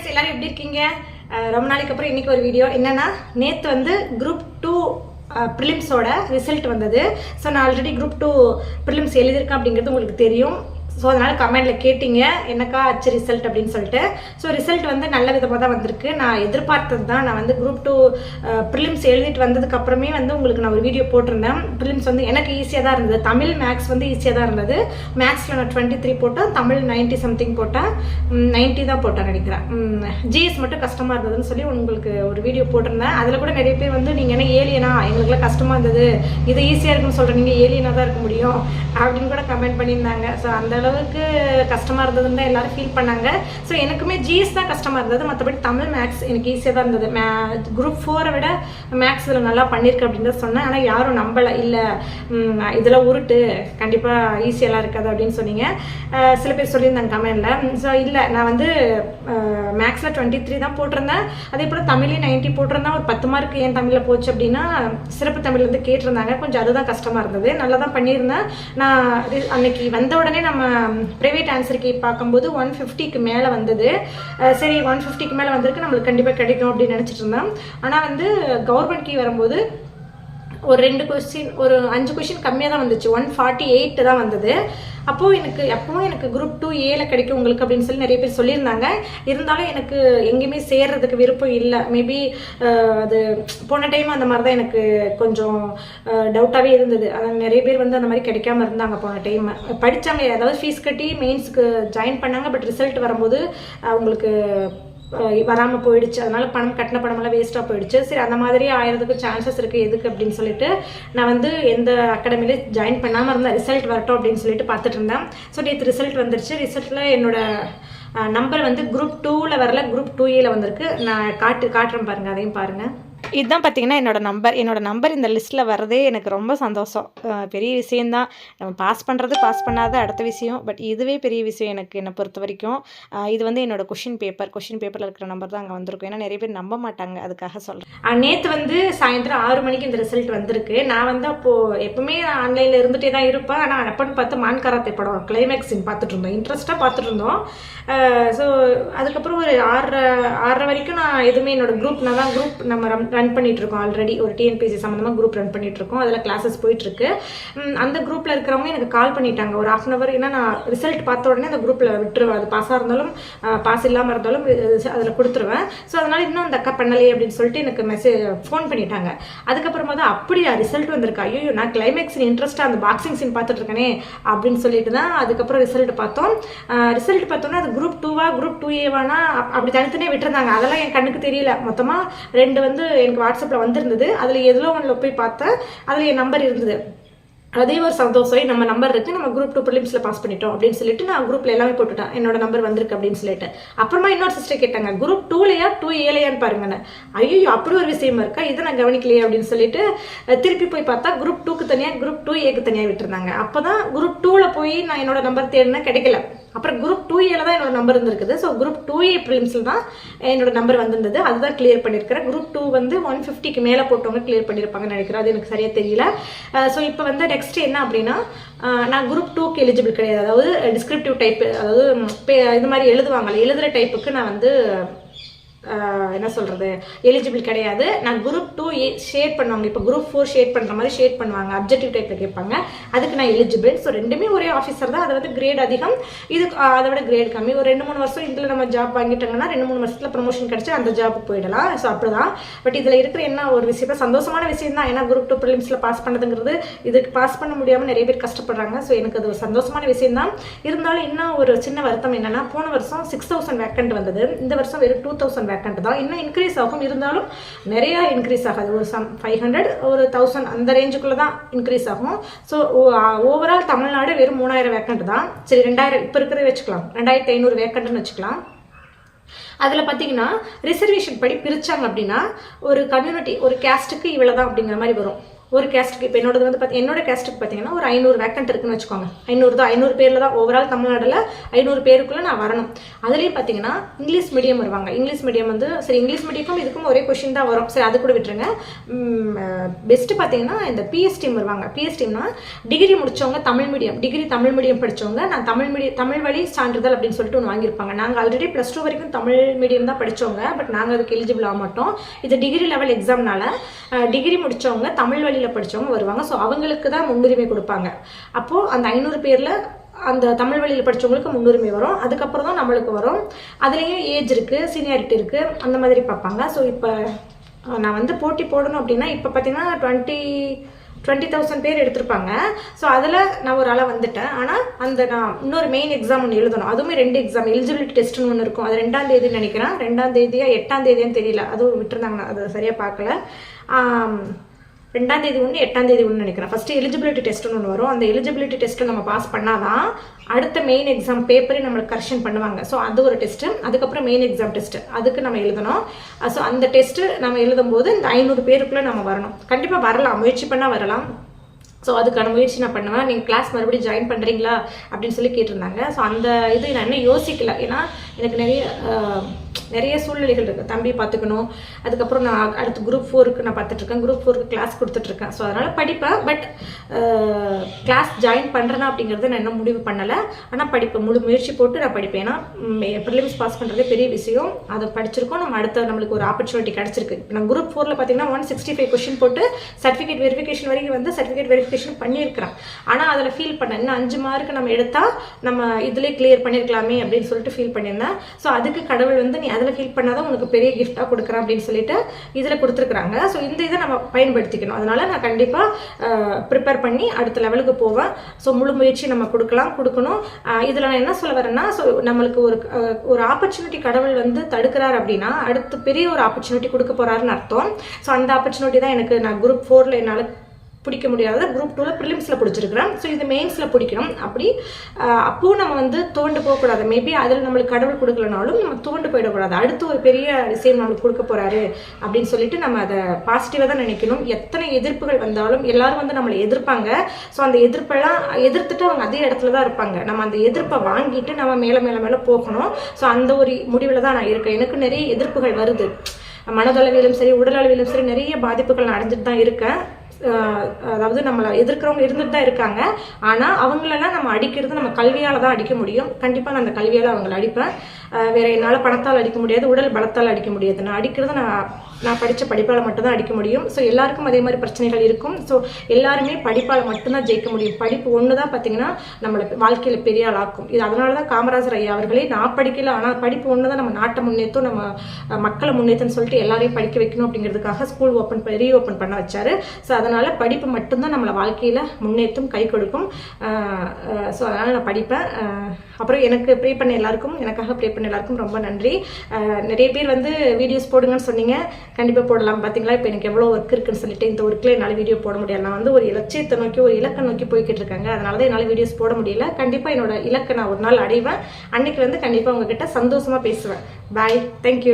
Guys எல்லாரும் எப்படி இருக்கீங்க? ரொம்ப நாளைக்கு அப்புறம் இன்னைக்கு ஒரு வீடியோ என்னன்னா நேற்று வந்து குரூப் டூ ப்ரிலிம்ஸோட ரிசல்ட் வந்தது. ஸோ நான் ஆல்ரெடி குரூப் டூ ப்ரிலிம்ஸ் எழுதியிருக்கேன் அப்படிங்கிறது உங்களுக்கு தெரியும். ஸோ அதனால் கமெண்டில் கேட்டிங்க. என்னக்கா ஆச்சு ரிசல்ட் அப்படின்னு சொல்லிட்டு. ஸோ ரிசல்ட் வந்து நல்ல விதமாக தான் வந்திருக்கு. நான் எதிர்பார்த்தது தான். நான் வந்து குரூப் டூ ப்ரிலிம்ஸ் எழுதிட்டு வந்ததுக்கப்புறமே வந்து உங்களுக்கு நான் ஒரு வீடியோ போட்டிருந்தேன். ப்ரிலிம்ஸ் வந்து எனக்கு ஈஸியாக தான் இருந்தது. தமிழ் மேக்ஸ் வந்து ஈஸியாக தான் இருந்தது. மேக்ஸில் நான் டுவெண்ட்டி த்ரீ போட்டேன். தமிழ் நைன்ட்டி சம்திங் போட்டேன். நைன்ட்டி தான் போட்டேன் நினைக்கிறேன். ஜிஎஸ் மட்டும் கஷ்டமாக இருந்ததுன்னு சொல்லி உங்களுக்கு ஒரு வீடியோ போட்டிருந்தேன். அதில் கூட நிறைய பேர் வந்து நீங்கள் என்ன ஏலியனா? எங்களுக்குலாம் கஷ்டமாக இருந்தது. இது ஈஸியாக இருக்குன்னு சொல்கிறேன் நீங்கள் ஏலியனாக தான் இருக்க முடியும். அப்படின்னு கூட கமெண்ட் பண்ணியிருந்தாங்க. ஸோ அந்தளவு அளவுக்கு கஷ்டமாக இருந்ததுன்னு தான் எல்லாரும் ஃபீல் பண்ணாங்க. ஸோ எனக்குமே ஜிஎஸ் தான் கஷ்டமாக இருந்தது. மற்றபடி தமிழ் மேக்ஸ் எனக்கு ஈஸியாக தான் இருந்தது. மே குரூப் ஃபோரை விட மேக்ஸ் இதில் நல்லா பண்ணியிருக்கு அப்படின்னு சொன்னேன். ஆனால் யாரும் நம்பலை. இல்லை இதெல்லாம் உருட்டு. கண்டிப்பாக ஈஸியெல்லாம் இருக்காது அப்படின்னு சொன்னீங்க. சில பேர் சொல்லியிருந்தாங்க கமெண்டில் ஸோ இல்லை நான் வந்து மேக்ஸில் டுவெண்ட்டி த்ரீ தான் போட்டிருந்தேன். அதே போல் தமிழ்லேயும் நைன்ட்டி போட்டிருந்தேன். ஒரு பத்து மார்க் ஏன் தமிழில் போச்சு அப்படின்னா சிறப்பு தமிழ் வந்து கேட்டிருந்தாங்க. கொஞ்சம் அதுதான் கஷ்டமாக இருந்தது. நல்லா தான் பண்ணியிருந்தேன். நான் அன்னைக்கு வந்த உடனே நம்ம ப்ரைவேட் ஆன்சர் கீ பார்க்கும்போது ஒன் ஃபிஃப்டிக்கு மேலே வந்தது. சரி ஒன் ஃபிஃப்டிக்கு மேலே வந்திருக்கு. நம்மளுக்கு கண்டிப்பாக கிடைக்கும் அப்படின்னு நினச்சிட்டு இருந்தேன். ஆனால் வந்து கவர்மெண்ட் கீ வரும்போது ஒரு ரெண்டு கொஸ்டின் ஒரு அஞ்சு கொஸ்டின் கம்மியாக தான் வந்துச்சு. ஒன் ஃபார்ட்டி எயிட் தான் வந்தது. அப்போது எனக்கு எப்பவும் எனக்கு குரூப் டூ ஏல கிடைக்கும் உங்களுக்கு அப்படின்னு சொல்லி நிறைய பேர் சொல்லியிருந்தாங்க. இருந்தாலும் எனக்கு எங்கேயுமே சேர்றதுக்கு விருப்பம் இல்லை. மேபி அது போன டைம் அந்த மாதிரி தான் எனக்கு கொஞ்சம் டவுட்டாகவே இருந்தது. அதான் நிறைய பேர் வந்து அந்த மாதிரி கிடைக்காம இருந்தாங்க போன டைம் படித்தாங்க அதாவது ஃபீஸ் கட்டி மெயின்ஸ்க்கு ஜாயின் பண்ணாங்க. பட் ரிசல்ட் வரும்போது அவங்களுக்கு வராமல் போயிடுச்சு. அதனால் பணம் கட்டின பணமெல்லாம் வேஸ்ட்டாக போயிடுச்சு. சரி அந்த மாதிரி ஆயிரத்துக்கு சான்சஸ் இருக்குது எதுக்கு அப்படின்னு சொல்லிட்டு நான் வந்து எந்த அகாடமிலே ஜாயின் பண்ணாமல் இருந்தேன் ரிசல்ட் வரட்டும் அப்படின்னு சொல்லிட்டு பார்த்துட்டு இருந்தேன். ஸோ நேற்று ரிசல்ட் வந்துருச்சு. ரிசல்ட்டில் என்னோட நம்பர் வந்து குரூப் டூவில் வரல. குரூப் டூ ஏல வந்திருக்கு. நான் காட்டு காட்டுறேன் பாருங்கள் அதையும் பாருங்கள் இதுதான் பார்த்தீங்கன்னா என்னோடய நம்பர் என்னோடய நம்பர் இந்த லிஸ்ட்டில் வரதே எனக்கு ரொம்ப சந்தோஷம். பெரிய விஷயந்தான் நம்ம பாஸ் பண்ணுறது பாஸ் பண்ணாத அடுத்த விஷயம். பட் இதுவே பெரிய விஷயம் எனக்கு என்னை பொறுத்த வரைக்கும். இது வந்து என்னோட கொஷின் பேப்பர் கொஷின் பேப்பரில் இருக்கிற நம்பர் தான் அங்கே வந்திருக்கும். ஏன்னா நிறைய பேர் நம்ப மாட்டாங்க. அதுக்காக சொல்கிறேன் நேற்று வந்து சாயந்தரம் ஆறு மணிக்கு இந்த ரிசல்ட் வந்திருக்கு. நான் வந்து அப்போது எப்பவுமே ஆன்லைனில் இருந்துகிட்டே தான் இருப்பேன். ஆனால் அப்பன்னு பார்த்து மான் படம் கிளைமேக்ஸின் பார்த்துட்டு இருந்தோம். இன்ட்ரெஸ்ட்டாக பார்த்துட்டு இருந்தோம். ஸோ அதுக்கப்புறம் ஒரு ஆறரை ஆறரை வரைக்கும் நான் எதுவுமே என்னோடய குரூப் நான் தான் குரூப் நம்ம ரன் பண்ணிகிட்ருக்கோம் பண்ணிட்டு இருக்கோம் ஆல்ரெடி ஒரு டிஎன்பிசி சம்மந்தமாக குரூப் ரன் பண்ணிட்டு இருக்கோம் அதில் கிளாஸஸ் போயிட்டு இருக்கு அந்த குரூப்பில் இருக்கிறவங்க எனக்கு கால் பண்ணிட்டாங்க. ஒரு ஹாஃப் அன் அவர் ஏன்னா நான் ரிசல்ட் பார்த்த உடனே அந்த குரூப்பில் விட்டுருவேன். அது பாஸாக இருந்தாலும் பாஸ் இல்லாமல் இருந்தாலும் அதில் கொடுத்துருவேன். ஸோ அதனால இன்னும் அந்த அக்கா பண்ணலையே அப்படின்னு சொல்லிட்டு எனக்கு மெசேஜ் ஃபோன் பண்ணிட்டாங்க. அதுக்கப்புறமா தான் அப்படியா ரிசல்ட் வந்திருக்கா? ஐயோ நான் கிளைமேக்ஸ் இன்ட்ரெஸ்ட்டாக அந்த பாக்ஸிங் சீன் பார்த்துட்டு இருக்கேனே அப்படின்னு சொல்லிட்டு தான் அதுக்கப்புறம் ரிசல்ட் பார்த்தோம். ரிசல்ட் பார்த்தோன்னா அது குரூப் டூவா குரூப் டூ ஏவானா அப்படி தனித்தனியாக விட்டுருந்தாங்க. அதெல்லாம் என் கண்ணுக்கு தெரியல. மொத்தமாக ரெண்டு வந்து எனக்கு வாட்ஸ்அப்பில் வந்திருந்தது. அதில் எதிலோ ஒன்றில் போய் பார்த்தேன். அதில் என் நம்பர் இருந்தது. அதே ஒரு சந்தோஷம். நம்ம நம்பர் இருக்கு. நம்ம குரூப் டூ ப்ரிலிம்ஸில் பாஸ் பண்ணிட்டோம் அப்படின்னு சொல்லிட்டு நான் குரூப்ல எல்லாமே போட்டுட்டேன். என்னோட நம்பர் வந்திருக்கு அப்படின்னு சொல்லிட்டு. அப்புறமா இன்னொரு சிஸ்டர் கேட்டாங்க குரூப் டூலையா டூ ஏலையான்னு பாருங்கன்னு. ஐயோ அப்படி ஒரு விஷயமா இருக்கா? இதை நான் கவனிக்கலையே அப்படின்னு சொல்லிட்டு திருப்பி போய் பார்த்தா குரூப் டூக்கு தனியாக குரூப் டூ ஏக்கு தனியாக விட்டுருந்தாங்க. அப்பதான் குரூப் டூவில் போய் நான் என்னோட நம்பர் தேடினா கிடைக்கல. அப்புறம் குரூப் டூ ஏல தான் என்னோட நம்பர் இருந்திருக்குது. ஸோ குரூப் டூ ஏ ப்ரிலிம்ஸில் தான் என்னோட நம்பர் வந்திருந்தது. அதுதான் கிளியர் பண்ணியிருக்கிறேன். குரூப் டூ வந்து ஒன் ஃபிஃப்டிக்கு மேலே போட்டவங்க கிளியர் பண்ணியிருப்பாங்கன்னு நினைக்கிறேன். அது எனக்கு சரியாக தெரியல. Uh, ஸோ இப்போ வந்து நெக்ஸ்ட் என்ன அப்படின்னா uh, நான் குரூப் டூக்கு எலிஜிபிள் கிடையாது. அதாவது டிஸ்கிரிப்டிவ் டைப் அதாவது பே- இது மாதிரி எழுதுவாங்கல்ல எழுதுகிற டைப்புக்கு நான் வந்து என்ன சொல்கிறது எலிஜிபிள் கிடையாது. நான் குரூப் டூ ஷேர் பண்ணுவாங்க. இப்போ குரூப் ஃபோர் ஷேட் பண்ணுற மாதிரி ஷேட் பண்ணுவாங்க. அப்ஜெக்டிவ் டைப்பில் கேட்பாங்க. அதுக்கு நான் எலிஜிபிள் ஸோ ரெண்டுமே ஒரே ஆஃபீஸர் தான். அது வந்து கிரேட் அதிகம். இது அதை விட கிரேட் கம்மி. ஒரு ரெண்டு மூணு வருஷம் இதில் நம்ம ஜாப் வாங்கிட்டாங்கன்னா ரெண்டு மூணு வருஷத்தில் ப்ரமோஷன் கிடச்சி அந்த ஜாபுக்கு போயிடலாம். ஸோ அப்படிதான். பட் இதில் இருக்கிற என்ன ஒரு விஷயம் சந்தோஷமான விஷயம் தான். ஏன்னா குரூப் டூ ப்ரிலிம்ஸில் பாஸ் பண்ணதுங்கிறது இதுக்கு பாஸ் பண்ண முடியாமல் நிறைய பேர் கஷ்டப்படுறாங்க. ஸோ எனக்கு அது ஒரு சந்தோஷமான விஷயம் தான். இருந்தாலும் இன்னும் ஒரு சின்ன வருத்தம் என்னன்னா போன வருஷம் சிக்ஸ் தௌசண்ட் வேக்கண்ட் வந்தது. இந்த வருஷம் வெறும் டூ தௌசண்ட் வேக்கண்ட் தான். இன்னும் இன்க்ரீஸ் ஆகும். இருந்தாலும் நிறையா இன்க்ரீஸ் ஆகாது. ஒரு சம் ஃபைவ் ஹண்ட்ரட் ஒரு தௌசண்ட் அந்த ரேஞ்சுக்குள்ளே தான் இன்க்ரீஸ் ஆகும். ஸோ ஓவரால் தமிழ்நாடு வெறும் மூணாயிரம் வேக்கண்ட் தான். சரி ரெண்டாயிரம் இப்போ இருக்கிறத வச்சுக்கலாம். ரெண்டாயிரத்தி ஐநூறு வேக்கண்ட்னு வச்சுக்கலாம். அதில் பார்த்தீங்கன்னா ரிசர்வேஷன் படி பிரித்தாங்க அப்படின்னா ஒரு கம்யூனிட்டி ஒரு கேஸ்ட்டுக்கு இவ்வளோ தான் அப்படிங்கிற மாதிரி வரும். ஒரு கேஸ்ட்டுக்கு இப்போ என்னோடது வந்து பார்த்தி என்னோட கேஸ்ட்டுக்கு பார்த்தீங்கன்னா ஒரு ஐநூறு வேக்கண்ட் இருக்குன்னு வச்சுக்கோங்க. ஐநூறு தான் ஐநூறு பேரில் தான் ஓவரால் தமிழ்நாடில் ஐநூறு பேருக்குள்ளே நான் வரணும். அதுலேயும் பார்த்தீங்கன்னா இங்கிலீஷ் மீடியம் வருவாங்க. இங்கிலீஷ் மீடியம் வந்து சரி இங்கிலீஷ் மீடியமும் இதுக்கும் ஒரே கொஷின் தான் வரும். சரி அது கூட விட்டுருங்க. பெஸ்ட்டு பார்த்தீங்கன்னா இந்த பிஎஸ் டீம் வருவாங்க. பிஎஸ் டீம்னா டிகிரி முடிச்சவங்க Tamil medium degree Tamil medium படிச்சவங்க நான் தமிழ் மீடியம் தமிழ் வழி சான்றிதழ் அப்படின்னு சொல்லிட்டு ஒன்று வாங்கியிருப்பாங்க. நாங்கள் ஆல்ரெடி ப்ளஸ் டூ வரைக்கும் தமிழ் மீடியம் தான் படிச்சவங்க பட் நாங்கள் அதுக்கு எலிஜிபிள் ஆக மாட்டோம். இது டிகிரி லெவல் எக்ஸாம்னால டிகிரி முடித்தவங்க தமிழ் வழி வழியில் படித்தவங்க வருவாங்க. ஸோ அவங்களுக்கு தான் முன்னுரிமை கொடுப்பாங்க. அப்போது அந்த ஐநூறு பேரில் அந்த தமிழ் வழியில் படிச்சவங்களுக்கு முன்னுரிமை வரும். அதுக்கப்புறம் தான் நம்மளுக்கு வரும். அதுலேயும் ஏஜ் இருக்குது சீனியாரிட்டி இருக்குது அந்த மாதிரி பார்ப்பாங்க. ஸோ இப்போ நான் வந்து போட்டி போடணும் அப்படின்னா இப்போ பார்த்தீங்கன்னா டுவெண்ட்டி டுவெண்ட்டி தௌசண்ட் பேர் எடுத்திருப்பாங்க. ஸோ அதில் நான் ஒரு ஆளாக வந்துட்டேன். ஆனால் அந்த நான் இன்னொரு மெயின் எக்ஸாம் ஒன்று எழுதணும். அதுவுமே ரெண்டு எக்ஸாம் எலிஜிபிலிட்டி டெஸ்ட்னு ஒன்று இருக்கும். அது ரெண்டாம் தேதின்னு நினைக்கிறேன். ரெண்டாம் தேதியா எட்டாம் தேதியான்னு தெரியல. அதுவும் விட்டுருந்தாங்க. நான் அதை சரியாக பார்க்கல. ரெண்டாம் தேதி ஒன்று எட்டாம் தேதி ஒன்று நினைக்கிறேன் ஃபஸ்ட்டு எலிஜிபிலிட்டி டெஸ்ட்னு ஒன்று வரும். அந்த எலிஜிபிலிட்டி டெஸ்ட்டை நம்ம பாஸ் பண்ணாதான் அடுத்த மெயின் எக்ஸாம் பேப்பரே நம்மளுக்கு கரெக்ஷன் பண்ணுவாங்க. ஸோ அது ஒரு டெஸ்ட்டு அதுக்கப்புறம் மெயின் எக்ஸாம் டெஸ்ட்டு அதுக்கு நம்ம எழுதணும். ஸோ அந்த டெஸ்ட்டு நம்ம எழுதும்போது இந்த ஐநூறு பேருக்குள்ளே நம்ம வரணும். கண்டிப்பாக வரலாம். முயற்சி பண்ணால் வரலாம். ஸோ அதுக்கான முயற்சி நான் பண்ணுவேன். நீங்கள் கிளாஸ் மறுபடியும் ஜாயின் பண்ணுறீங்களா அப்படின்னு சொல்லி கேட்டிருந்தாங்க. ஸோ அந்த இது நான் இன்னும் யோசிக்கல. ஏன்னா எனக்கு நிறைய நிறைய சூழ்நிலைகள் இருக்குது தம்பி பார்த்துக்கணும். அதுக்கப்புறம் நான் அடுத்து குரூப் ஃபோருக்கு நான் பார்த்துட்ருக்கேன். குரூப் ஃபோருக்கு கிளாஸ் கொடுத்துட்ருக்கேன். ஸோ அதனால் படிப்பேன். பட் கிளாஸ் ஜாயின் பண்ணுறேனா அப்படிங்கிறத நான் இன்னும் முடிவு பண்ணலை. ஆனால் படிப்பேன். முழு முயற்சி போட்டு நான் படிப்பேன். ஏன்னா ப்ரிலிம்ஸ் பாஸ் பண்ணுறதே பெரிய விஷயம். அதை படிச்சிருக்கோம். நம்ம அடுத்த நம்மளுக்கு ஒரு ஆப்பர்ச்சுனிட்டி கிடச்சிருக்கு. இப்போ நான் குரூப் ஃபோரில் பார்த்தீங்கன்னா ஒன் சிக்ஸ்டி ஃபைவ் கொஷின் போட்டு சர்டிஃபிகேட் வெரிஃபிகேஷன் வரைக்கும் வந்து சர்டிஃபிகேட் வெரிஃபிகேஷன் பண்ணியிருக்கிறேன். ஆனால் அதில் ஃபீல் பண்ணேன் இன்னும் அஞ்சு மார்க் நம்ம எடுத்தால் நம்ம இதிலே கிளியர் பண்ணியிருக்கலாமே அப்படின்னு சொல்லிட்டு ஃபீல் பண்ணியிருந்தேன். ஸோ அதுக்கு கடவுள் வந்து நீ அதில் ஃபீல் பண்ணாதான் உனக்கு பெரிய கிஃப்டாக கொடுக்குறேன் அப்படின்னு சொல்லிட்டு இதில் கொடுத்துருக்குறாங்க. ஸோ இந்த இதை நம்ம பயன்படுத்திக்கணும். அதனால் நான் கண்டிப்பாக ப்ரிப்பேர் பண்ணி அடுத்த லெவலுக்கு போவேன். ஸோ முழு முயற்சி நம்ம கொடுக்கலாம் கொடுக்கணும். இதில் நான் என்ன சொல்ல வரேன்னா ஸோ நம்மளுக்கு ஒரு ஒரு ஆப்பர்ச்சுனிட்டி கடவுள் வந்து தடுக்கிறார் அப்படின்னா அடுத்து பெரிய ஒரு ஆப்பர்ச்சுனிட்டி கொடுக்க போகிறாருன்னு அர்த்தம். ஸோ அந்த ஆப்பர்ச்சுனிட்டி தான் எனக்கு நான் குரூப் ஃபோரில் என்னால் பிடிக்க முடியாத குரூப் டூவில் ப்ரிலிம்ஸில் பிடிச்சிருக்கிறேன் ஸோ இது மெயின்ஸில் பிடிக்கணும். அப்படி அப்போ அப்பவும் நம்ம வந்து தோண்டு போகக்கூடாது. மேபி அதில் நம்மளுக்கு கடவுள் கொடுக்கலனாலும் நம்ம தோண்டு போயிடக்கூடாது. அடுத்து ஒரு பெரிய விஷயம் நம்மளுக்கு கொடுக்க போகிறாரு அப்படின்னு சொல்லிட்டு நம்ம அதை பாசிட்டிவாக தான் நினைக்கணும். எத்தனை எதிர்ப்புகள் வந்தாலும் எல்லாரும் வந்து நம்மளை எதிர்ப்பாங்க. ஸோ அந்த எதிர்ப்பெல்லாம் எதிர்த்துட்டு அவங்க அதே இடத்துல தான் இருப்பாங்க. நம்ம அந்த எதிர்ப்பை வாங்கிட்டு நம்ம மேலே மேலே மேலே போகணும். ஸோ அந்த ஒரு முடிவில் தான் நான் இருக்கேன். எனக்கு நிறைய எதிர்ப்புகள் வருது. மனதளவிலும் சரி உடலளவிலும் சரி நிறைய பாதிப்புகள் நான் அடைஞ்சிட்டு தான் இருக்கேன். அதாவது நம்மளை எதிர்க்கிறவங்க இருந்துட்டு தான் இருக்காங்க. ஆனால் அவங்களெல்லாம் நம்ம அடிக்கிறது நம்ம கல்வியால் தான் அடிக்க முடியும். கண்டிப்பாக நான் அந்த கல்வியால் அவங்கள அடிப்பேன். வேற என்னால் பணத்தால் அடிக்க முடியாது உடல் பலத்தால் அடிக்க முடியாது. நான் அடிக்கிறது நான் நான் படித்த படிப்பால் மட்டும்தான் அடிக்க முடியும். ஸோ எல்லாருக்கும் அதே மாதிரி பிரச்சனைகள் இருக்கும். ஸோ எல்லாருமே படிப்பால் மட்டும்தான் ஜெயிக்க முடியும். படிப்பு ஒன்று தான் பார்த்தீங்கன்னா நம்மளை வாழ்க்கையில் பெரிய ஆளாக்கும். இது அதனால தான் காமராஜர் ஐயா அவர்களே நான் படிக்கல ஆனால் படிப்பு ஒன்று தான் நம்ம நாட்டை முன்னேற்றும் நம்ம மக்களை முன்னேற்றம்னு சொல்லிட்டு எல்லாரையும் படிக்க வைக்கணும் அப்படிங்கிறதுக்காக ஸ்கூல் ஓப்பன் ரீ ஓப்பன் பண்ண வச்சாரு. ஸோ அதனால் படிப்பு மட்டும்தான் நம்மளை வாழ்க்கையில் முன்னேற்றும் கை கொடுக்கும். ஸோ அதனால் நான் படிப்பேன். அப்புறம் எனக்கு ப்ரே பண்ண எல்லாருக்கும் எனக்காக ப்ரே பண்ண எல்லாருக்கும் ரொம்ப நன்றி. நிறைய பேர் வந்து வீடியோஸ் போடுங்கன்னு சொன்னீங்க. கண்டிப்பாக போடலாம். பார்த்தீங்களா இப்போ எனக்கு எவ்வளோ ஒர்க் இருக்குன்னு சொல்லிட்டு இந்த ஒர்க்கில் என்னால் வீடியோ போட முடியல. நான் வந்து ஒரு இலட்சியத்தை நோக்கி ஒரு இலக்கை நோக்கி போய்கிட்டு இருக்காங்க அதனால தான் என்னால் வீடியோஸ் போட முடியல. கண்டிப்பாக என்னோட இலக்கை நான் ஒரு நாள் அடைவேன். அன்னைக்கு வந்து கண்டிப்பாக உங்ககிட்ட சந்தோஷமாக பேசுவேன். Bye thank you